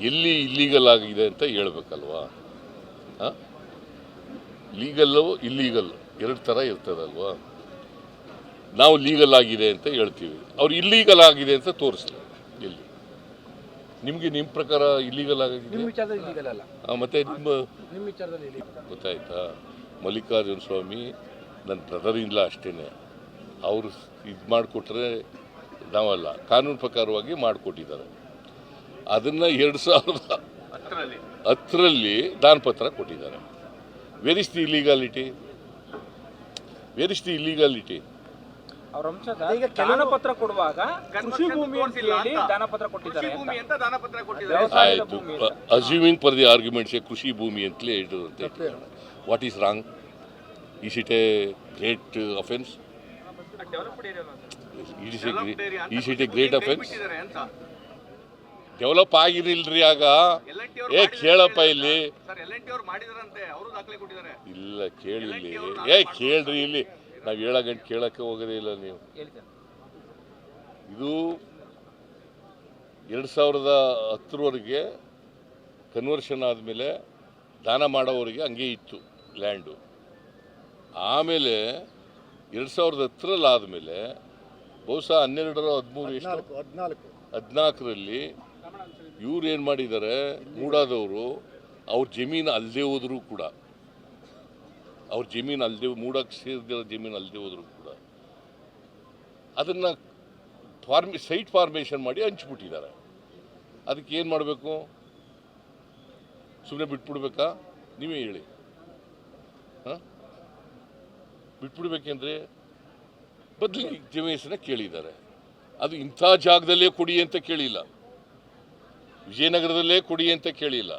ಎಲ್ಲಿ ಇಲ್ಲೀಗಲ್ ಆಗಿದೆ ಅಂತ ಹೇಳ್ಬೇಕಲ್ವಾ? ಹಾಂ? ಲೀಗಲ್ಲು ಇಲ್ಲೀಗಲ್ ಎರಡು ಥರ ಇರ್ತದಲ್ವಾ? ನಾವು ಲೀಗಲ್ ಆಗಿದೆ ಅಂತ ಹೇಳ್ತೀವಿ. ಅವ್ರು ಇಲ್ಲೀಗಲ್ ಆಗಿದೆ ಅಂತ ತೋರಿಸ್ಲಿ ಎಲ್ಲಿ? ನಿಮಗೆ ನಿಮ್ಮ ಪ್ರಕಾರ ಇಲ್ಲೀಗಲ್ ಆಗಿದೆ? ಮತ್ತೆ ನಿಮ್ಮ ಗೊತ್ತಾಯ್ತಾ? ಮಲ್ಲಿಕಾರ್ಜುನ ಸ್ವಾಮಿ ನನ್ನ ಬ್ರದರ್ ಇಲ್ಲ ಅಷ್ಟೇ ಅವರು ಇದು ಮಾಡಿಕೊಟ್ರೆ ನಾವಲ್ಲ. ಕಾನೂನು ಪ್ರಕಾರವಾಗಿ ಮಾಡಿಕೊಟ್ಟಿದ್ದಾರೆ. ಅದನ್ನು ಎರಡು ಸಾವಿರದ ಹತ್ತರಲ್ಲಿ ದಾನಪತ್ರ ಕೊಟ್ಟಿದ್ದಾರೆ. Where is the illegality where is the illegality ಅವ್ರ ಅಂಶದ ಈಗ ದಾನ ಪತ್ರ ಕೊಡುವಾಗ ಕೃಷಿ ಭೂಮಿ ಅಂತ ಹೇಳಿ ಕೊಟ್ಟಿದ್ದಾರೆ ಅಂತ. ಭೂಮಿ ಅಂತ. ದಾನಪತ್ರ ಕೊಟ್ಟಿದ್ದಾರೆ. ವ್ಯವಸಾಯದ ಆಯಿತು. ಭೂಮಿ ಅಸ್ಯೂಮಿಂಗ್ ಫಾರ್ ದಿ ಆರ್ಗ್ಯುಮೆಂಟ್ಸ್ ಕೃಷಿ ಭೂಮಿ ಅಂತಲೇ ಇದು what is wrong is it a great offence is it a great offence develop ಆಗಿರಲಿಲ್ರಿ ಆಗ. ಏ ಕೇಳಪ್ಪ ಇಲ್ಲಿ. ಸರ್ ಎಲ್ ಎನ್ ಟಿ ಅವರು ದಾಖಲೆ ಕೊಟ್ಟಿದ್ದಾರೆ. ಇಲ್ಲ ಕೇಳಿ ಇಲ್ಲಿ. ಏ ಕೇಳ್ರಿ ಇಲ್ಲಿ. ನಾವು ಹೇಳೋ ಗಂಟೆ ಕೇಳಕ್ಕೆ ಹೋಗೋದೇ ಇಲ್ಲ ನೀವು. ಇದು ಎರಡು ಸಾವಿರದ ಹತ್ತರವರೆಗೆ ಕನ್ವರ್ಷನ್ ಆದಮೇಲೆ ದಾನ ಮಾಡೋವರಿಗೆ ಹಂಗೆ ಇತ್ತು ಲ್ಯಾಂಡು ಆಮೇಲೆ ಎರಡು ಸಾವಿರದ ಹತ್ತರಲ್ಲಿ ಆದಮೇಲೆ ಬಹುಶಃ ಹನ್ನೆರಡರ ಹದಿಮೂರು ಎಷ್ಟು? ಹದಿನಾಲ್ಕು. ಹದಿನಾಲ್ಕರಲ್ಲಿ ಇವ್ರು ಏನು ಮಾಡಿದ್ದಾರೆ? ಮೂಡಾದವರು, ಅವ್ರ ಜಮೀನು ಅಲ್ಲದೆ ಹೋದರೂ ಕೂಡ, ಅವ್ರ ಜಮೀನು ಅಲ್ಲದೆ ಮೂಡಕ್ಕೆ ಸೇರಿದಿರೋ ಜಮೀನು ಅಲ್ಲದೆ ಹೋದರೂ ಕೂಡ, ಅದನ್ನು ಫಾರ್ಮಿ, ಸೈಟ್ ಫಾರ್ಮೇಷನ್ ಮಾಡಿ ಹಂಚ್ಬಿಟ್ಟಿದ್ದಾರೆ. ಅದಕ್ಕೆ ಏನು ಮಾಡಬೇಕು? ಸುಮ್ಮನೆ ಬಿಟ್ಬಿಡ್ಬೇಕಾ? ನೀವೇ ಹೇಳಿ. ಹಾಂ? ಬಿಟ್ಬಿಡ್ಬೇಕೆಂದ್ರೆ ಬದಲಿ ಜಮೀಸನ್ನ ಕೇಳಿದ್ದಾರೆ. ಅದು ಇಂಥ ಜಾಗದಲ್ಲೇ ಕೊಡಿ ಅಂತ ಕೇಳಿಲ್ಲ. ವಿಜಯನಗರದಲ್ಲೇ ಕೊಡಿ ಅಂತ ಕೇಳಿಲ್ಲ.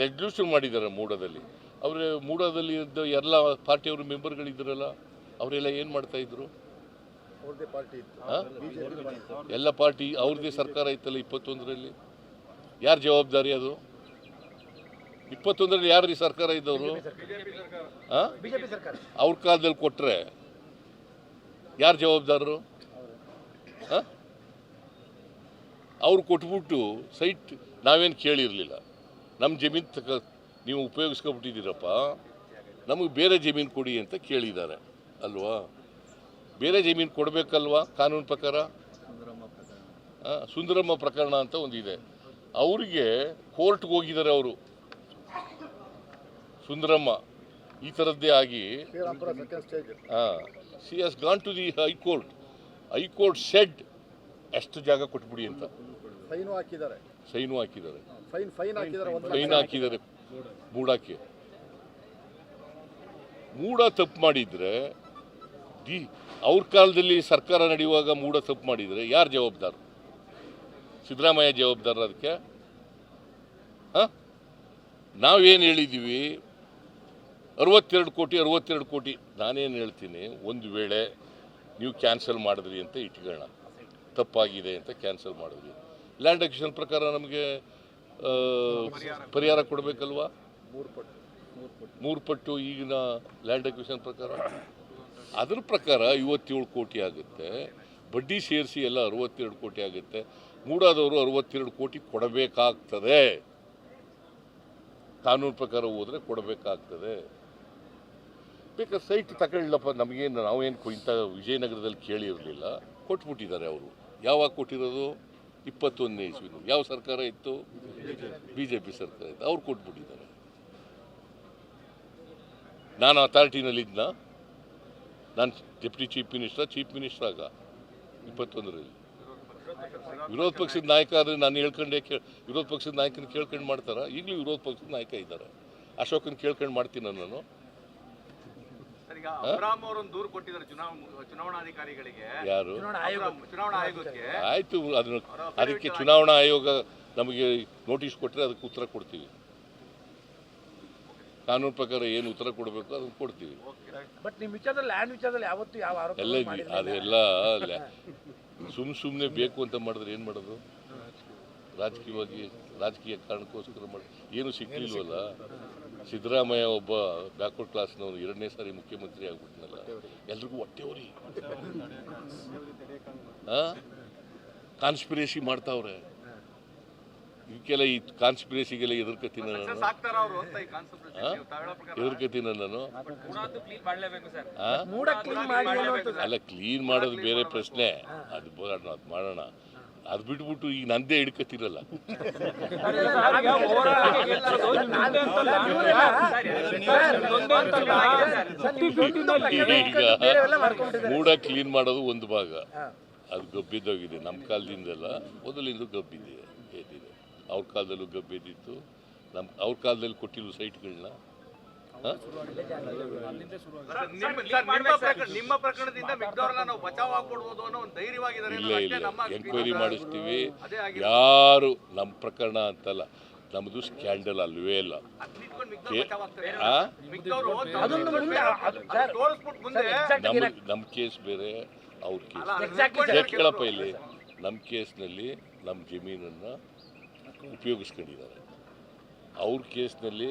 ರೆಸಲ್ಯೂಷನ್ ಮಾಡಿದ್ದಾರೆ ಮೂಡದಲ್ಲಿ. ಅವರು ಮೂಡದಲ್ಲಿ ಇದ್ದ ಎಲ್ಲ ಪಾರ್ಟಿಯವರು ಮೆಂಬರ್ಗಳಿದ್ರಲ್ಲ ಅವರೆಲ್ಲ ಏನು ಮಾಡ್ತಾ ಇದ್ರು? ಅವ್ರದ್ದೇ ಪಾರ್ಟಿ ಇತ್ತು. ಬಿಜೆಪಿ ಎಲ್ಲ ಪಾರ್ಟಿ ಅವ್ರದ್ದೇ ಸರ್ಕಾರ ಇತ್ತಲ್ಲ ಇಪ್ಪತ್ತೊಂದರಲ್ಲಿ? ಯಾರು ಜವಾಬ್ದಾರಿ ಅದು? ಇಪ್ಪತ್ತೊಂದರಲ್ಲಿ ಯಾರು ಸರ್ಕಾರ ಇದ್ದವರು? ಹಾಂ? ಬಿಜೆಪಿ ಸರ್ಕಾರ. ಅವ್ರ ಕಾಲದಲ್ಲಿ ಕೊಟ್ಟರೆ ಯಾರು ಜವಾಬ್ದಾರರು? ಹಾಂ? ಅವ್ರು ಕೊಟ್ಬಿಟ್ಟು ಸೈಟ್ ನಾವೇನು ಕೇಳಿರಲಿಲ್ಲ. ನಮ್ಮ ಜಮೀನು ತಕ ನೀವು ಉಪಯೋಗಿಸ್ಕೊಬಿಟ್ಟಿದ್ದೀರಪ್ಪ. ನಮಗೆ ಬೇರೆ ಜಮೀನು ಕೊಡಿ ಅಂತ ಕೇಳಿದ್ದಾರೆ. ಅಲ್ವಾ? ಬೇರೆ ಜಮೀನು ಕೊಡಬೇಕಲ್ವಾ ಕಾನೂನು ಪ್ರಕಾರ? ಸುಂದರಮ್ಮ ಪ್ರಕರಣ ಅಂತ ಒಂದಿದೆ. ಅವರಿಗೆ ಕೋರ್ಟ್ಗೆ ಹೋಗಿದ್ದಾರೆ ಅವರು. ಸುಂದರಮ್ಮ, ಈ ಥರದ್ದೇ ಆಗಿ ಹಾಂ C S gone to the high court high court said ಎಷ್ಟು ಜಾಗ ಕೊಟ್ಬಿಡಿ ಅಂತ. ಫೈನು ಹಾಕಿದ್ದಾರೆ. ಸೈನು ಹಾಕಿದ್ದಾರೆ. ಫೈನ್ ಫೈನ್ ಹಾಕಿದ್ದಾರೆ ಒಂದು ಫೈನ್ ಹಾಕಿದ್ದಾರೆ. ಮೂಡಕ್ಕೆ. ಮೂಡ ತಪ್ಪು ಮಾಡಿದ್ರೆ ದಿ ಅವ್ರ ಕಾಲದಲ್ಲಿ ಸರ್ಕಾರ ನಡೆಯುವಾಗ ಮೂಡ ತಪ್ಪು ಮಾಡಿದರೆ ಯಾರು ಜವಾಬ್ದಾರ? ಸಿದ್ದರಾಮಯ್ಯ ಜವಾಬ್ದಾರ ಅದಕ್ಕೆ? ಹಾಂ? ನಾವೇನು ಹೇಳಿದ್ದೀವಿ ಅರವತ್ತೆರಡು ಕೋಟಿ ಅರವತ್ತೆರಡು ಕೋಟಿ. ನಾನೇನು ಹೇಳ್ತೀನಿ ಒಂದು ವೇಳೆ ನೀವು ಕ್ಯಾನ್ಸಲ್ ಮಾಡಿದ್ರಿ ಅಂತ ಇಟ್ಕೊಳ್ಳೋಣ. ತಪ್ಪಾಗಿದೆ ಅಂತ ಕ್ಯಾನ್ಸಲ್ ಮಾಡಿದ್ರಿ ಲ್ಯಾಂಡ್ ಅಕ್ವಿಷನ್ ಪ್ರಕಾರ ನಮಗೆ ಪರಿಹಾರ ಕೊಡಬೇಕಲ್ವಾ? ಮೂರು ಪಟ್ಟು ಈಗಿನ ಲ್ಯಾಂಡ್ ಅಕ್ವಿಷನ್ ಪ್ರಕಾರ. ಅದ್ರ ಪ್ರಕಾರ ಐವತ್ತೇಳು ಕೋಟಿ ಆಗುತ್ತೆ. ಬಡ್ಡಿ ಸೇರಿಸಿ ಎಲ್ಲ ಅರವತ್ತೆರಡು ಕೋಟಿ ಆಗುತ್ತೆ. ಮೂಡಾದವರು ಅರವತ್ತೆರಡು ಕೋಟಿ ಕೊಡಬೇಕಾಗ್ತದೆ. ಕಾನೂನು ಪ್ರಕಾರ ಹೋದರೆ ಕೊಡಬೇಕಾಗ್ತದೆ. ಬೇಕಾದ್ರೆ ಸೈಟ್ ತಗೊಳ್ಳಪ್ಪ ನಮಗೇನು, ನಾವೇನು ಇಂಥ ವಿಜಯನಗರದಲ್ಲಿ ಕೇಳಿರಲಿಲ್ಲ. ಕೊಟ್ಬಿಟ್ಟಿದ್ದಾರೆ ಅವರು. ಯಾವಾಗ ಕೊಟ್ಟಿರೋದು? ಇಪ್ಪತ್ತೊಂದನೇ ಇಸ್ವಿನ. ಯಾವ ಸರ್ಕಾರ ಇತ್ತು? ಬಿ ಜೆ ಪಿ ಸರ್ಕಾರ ಇತ್ತು. ಅವ್ರು ಕೊಟ್ಬಿಟ್ಟಿದ್ದಾರೆ. ನಾನು ಅಥಾರಿಟಿನಲ್ಲಿ ಇದ್ನ. ನಾನು deputy chief minister chief minister ಆಗ, ಇಪ್ಪತ್ತೊಂದರಲ್ಲಿ. ವಿರೋಧ ಪಕ್ಷದ ನಾಯಕ ಆದರೆ ನಾನು ಹೇಳ್ಕೊಂಡೆ ಕೇ ವಿರೋಧ ಪಕ್ಷದ ನಾಯಕನ ಕೇಳ್ಕೊಂಡು ಮಾಡ್ತಾರ? ಈಗಲೂ ವಿರೋಧ ಪಕ್ಷದ ನಾಯಕ ಇದ್ದಾರೆ. ಅಶೋಕನ ಕೇಳ್ಕೊಂಡು ಮಾಡ್ತೀನಿ ನಾನು? ಯಾರು? ಆಯಿತು ಅದನ್ನು ಅದಕ್ಕೆ ಚುನಾವಣಾ ಆಯೋಗ ನಮಗೆ ನೋಟಿಸ್ ಕೊಟ್ಟರೆ ಅದಕ್ಕೆ ಉತ್ತರ ಕೊಡ್ತೀವಿ. ಕಾನೂನು ಪ್ರಕಾರ ಏನು ಉತ್ತರ ಕೊಡಬೇಕು ಅದನ್ನು ಕೊಡ್ತೀವಿ. ಬಟ್ ನಿಮ್ಮ ವಿಚಾರದಲ್ಲಿ ಲ್ಯಾಂಡ್ ವಿಚಾರದಲ್ಲಿ ಯಾವತ್ತೂ ಯಾವ ಆರೋಪ ಎಲ್ಲ ಅದೆಲ್ಲ ಸುಮ್ ಸುಮ್ಮನೆ ಬೇಕು ಅಂತ ಮಾಡಿದ್ರೆ ಏನು ಮಾಡೋದು? ರಾಜಕೀಯವಾಗಿ ರಾಜಕೀಯ ಕಾರಣಕ್ಕೋಸ್ಕರ ಮಾಡಿ ಏನು ಸಿಕ್ಲಿಲ್ವಲ್ಲ ಸಿದ್ದರಾಮಯ್ಯ ಒಬ್ಬ ಬ್ಯಾಕ್ವರ್ಡ್ ಕ್ಲಾಸ್ನವನು ಎರಡನೇ ಸಾರಿ ಮುಖ್ಯಮಂತ್ರಿ ಆಗ್ಬಿಟ್ನಲ್ಲ. ಎಲ್ರಿಗೂ ಹೊಟ್ಟೆವ್ರಿ ಕಾನ್ಸ್ಪಿರೇಸಿ ಮಾಡ್ತಾವ್ರೆ. ಇದಕ್ಕೆಲ್ಲ ಈ ಕಾನ್ಸ್ಪಿರೇಸಿಗೆಲ್ಲ ಎದುರ್ಕತೀನಿ ನಾನು. ಎದುರ್ಕತೀನಿ ನಾನು ಕ್ಲೀನ್ ಮಾಡಲೇಬೇಕು ಸರ್. ಮೂಡ ಕ್ಲೀನ್ ಮಾಡಿ ಅನ್ನುವಂಥದ್ದು. ಅಲ್ಲ ಕ್ಲೀನ್ ಮಾಡೋದು ಬೇರೆ ಪ್ರಶ್ನೆ. ಅದು ಅದು ಮಾಡೋಣ. ಅದು ಬಿಟ್ಬಿಟ್ಟು ಈಗ ನಂದೇ ಹಿಡ್ಕತ್ತಿರಲ್ಲ ಈಗ ಮೂಡ ಕ್ಲೀನ್ ಮಾಡೋದು ಒಂದು ಭಾಗ. ಅದು ಗಬ್ಬಿದ್ದೋಗಿದೆ. ನಮ್ಮ ಕಾಲದಿಂದಲ್ಲ ಮೊದಲಿಂದ ಗಬ್ಬಿದೆ ಏನಿದೆ? ಅವ್ರ ಕಾಲದಲ್ಲೂ ಗಬ್ಬಿದ್ದಿತ್ತು. ನಮ್ಮ ಅವ್ರ ಕಾಲದಲ್ಲಿ ಕೊಟ್ಟಿರೋ ಸೈಟ್ಗಳನ್ನ ನಿಮ್ಮ ಪ್ರಕರಣದಿಂದ ನಾವು ಬಚಾವ್ ಆಗ್ಬಿಡ್ಬೋದು ಅನ್ನೋ ಒಂದು ಧೈರ್ಯವಾಗಿದ್ದಾರೆ ಇಲ್ಲ ಇಲ್ಲ. ಎಂಕ್ವೈರಿ ಮಾಡಿಸ್ತೀವಿ. ಯಾರು ನಮ್ಮ ಪ್ರಕರಣ ಅಂತಲ್ಲ ನಮ್ಮದು ಸ್ಕ್ಯಾಂಡಲ್ ಅಲ್ವೇ ಇಲ್ಲ. ನಮ್ ನಮ್ಮ ಕೇಸ್ ಬೇರೆ ಅವ್ರ ಕೇಸ್. ಕೇಳಪ್ಪ ಇಲ್ಲಿ. ನಮ್ಮ ಕೇಸ್ನಲ್ಲಿ ನಮ್ಮ ಜಮೀನನ್ನ ಉಪಯೋಗಿಸ್ಕೊಂಡಿದ್ದಾರೆ. ಅವ್ರ ಕೇಸ್ನಲ್ಲಿ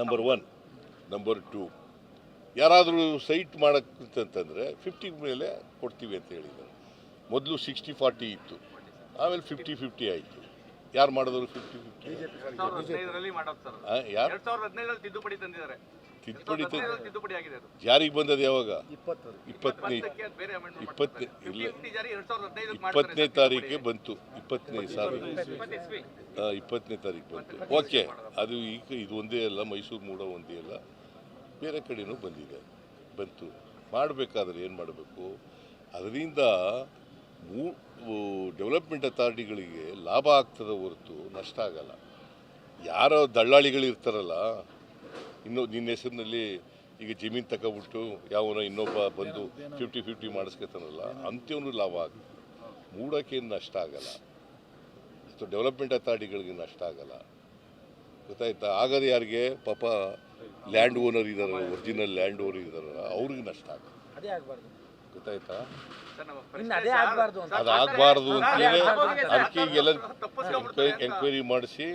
ನಂಬರ್ ಒನ್ ನಂಬರ್ ಟೂ ಯಾರಾದರೂ ಸೈಟ್ ಮಾಡೋಕ್ಕಂತಂದರೆ ಫಿಫ್ಟಿ ಮೇಲೆ ಕೊಡ್ತೀವಿ ಅಂತ ಹೇಳಿದ್ದಾರೆ. ಮೊದಲು ಸಿಕ್ಸ್ಟಿ ಫಾರ್ಟಿ ಇತ್ತು. ಆಮೇಲೆ ಫಿಫ್ಟಿ ಫಿಫ್ಟಿ ಆಯಿತು. ಯಾರು ಮಾಡಿದ್ರು ಫಿಫ್ಟಿ ಫಿಫ್ಟಿ ಯಾರು? ಹದಿನೈದರಲ್ಲಿ ತಿದ್ದುಪಡಿ ತಂದಿದ್ದಾರೆ. ತಿದ್ದುಪಡಿ ತಿದ್ದುಪಡಿ ಆಗಿದೆ ಅದು. ಜಾರಿಗೆ ಬಂದದ್ದು ಯಾವಾಗ? ಇಪ್ಪತ್ತು ಇಪ್ಪತ್ತನೇ ಇಪ್ಪತ್ತನೇ. ಇಲ್ಲ. 50 ಜಾರಿ ಎರಡ್ ಸಾವಿರದ ಹದಿನೈದಕ್ಕೆ ಇಪ್ಪತ್ತನೇ ತಾರೀಕಿಗೆ ಬಂತು. ಇಪ್ಪತ್ತನೇ ಸಾರಿ. ಆ, ಇಪ್ಪತ್ತನೇ ತಾರೀಕು ಬಂತು. ಓಕೆ. ಅದು ಈಗ ಇದು ಒಂದೇ ಅಲ್ಲ ಮೈಸೂರು ಮೂಡ ಒಂದೇ ಅಲ್ಲ. ಬೇರೆ ಕಡೆನೂ ಬಂದಿದೆ. ಬಂತು. ಮಾಡಬೇಕಾದ್ರೆ ಏನು ಮಾಡಬೇಕು? ಅದರಿಂದ ಮೂ ಡೆವಲಪ್ಮೆಂಟ್ ಅಥಾರಿಟಿಗಳಿಗೆ ಲಾಭ ಆಗ್ತದೆ ಹೊರತು ನಷ್ಟ ಆಗಲ್ಲ. ಯಾರೋ ದಳ್ಳಾಳಿಗಳು ಇರ್ತಾರಲ್ಲ ಇನ್ನೂ ನಿನ್ನ ಹೆಸರಿನಲ್ಲಿ ಈಗ ಜಮೀನು ತಗೊಬಿಟ್ಟು ಯಾವನೋ ಇನ್ನೊಬ್ಬ ಬಂದು ಫಿಫ್ಟಿ ಫಿಫ್ಟಿ ಮಾಡಿಸ್ಕೊತಾನಲ್ಲ ಅಂತ್ಯವನು ಲಾಭ ಆಗುತ್ತೆ. ಮೂಡೋಕ್ಕೇನು ನಷ್ಟ ಆಗಲ್ಲ. ಅಥವಾ ಡೆವಲಪ್ಮೆಂಟ್ ಅಥಾರಿಟಿಗಳಿಗೆ ನಷ್ಟ ಆಗಲ್ಲ. ಗೊತ್ತಾಯ್ತಾ? ಆಗದೆ ಯಾರಿಗೆ? ಪಾಪ ಲ್ಯಾಂಡ್ ಓನರ್ ಇದ್ದಾರಲ್ಲ ಒರಿಜಿನಲ್ ಲ್ಯಾಂಡ್ ಓನರ್ ಇದ್ದಾರಲ್ಲ ಅವ್ರಿಗೆ ನಷ್ಟ ಆಗುತ್ತೆ. ಗೊತ್ತಾಯ್ತಾ? ಸರ್, ಇನ್ನು ಅದೇ ಸರ್, ಆಗ್ಬಾರ್ದು ಅಂತ. ಅದು ಆಗಬಾರ್ದು ಅಂತೇಳಿ. ಅದಕ್ಕೆ ಈಗೆಲ್ಲ. ಎಂಕ್ವೈರಿ ಮಾಡಿಸಿ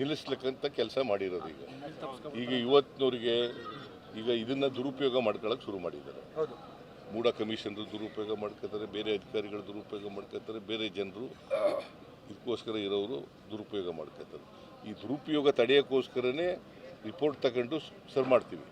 ನಿಲ್ಲಿಸ್ಲಿಕ್ಕಂತ ಕೆಲಸ ಮಾಡಿರೋದು ಈಗ. ಈಗ ಇವತ್ತಿನವ್ರಿಗೆ ಈಗ ಇದನ್ನ ದುರುಪಯೋಗ ಮಾಡ್ಕೊಳಕ್ಕೆ ಶುರು ಮಾಡಿದ್ದಾರೆ. ಹೌದು. ಮೂಡ ಕಮಿಷನ್ ದುರುಪಯೋಗ ಮಾಡ್ಕೋತಾರೆ ಬೇರೆ ಅಧಿಕಾರಿಗಳು ದುರುಪಯೋಗ ಮಾಡ್ಕೋತಾರೆ ಬೇರೆ ಜನರು ಇದಕ್ಕೋಸ್ಕರ ಇರೋರು ದುರುಪಯೋಗ ಮಾಡ್ಕೋತಾರೆ. ಈ ದುರುಪಯೋಗ ತಡೆಯೋಕ್ಕೋಸ್ಕರನೇ ರಿಪೋರ್ಟ್ ತಗೊಂಡು ಸರ್ ಮಾಡ್ತೀವಿ.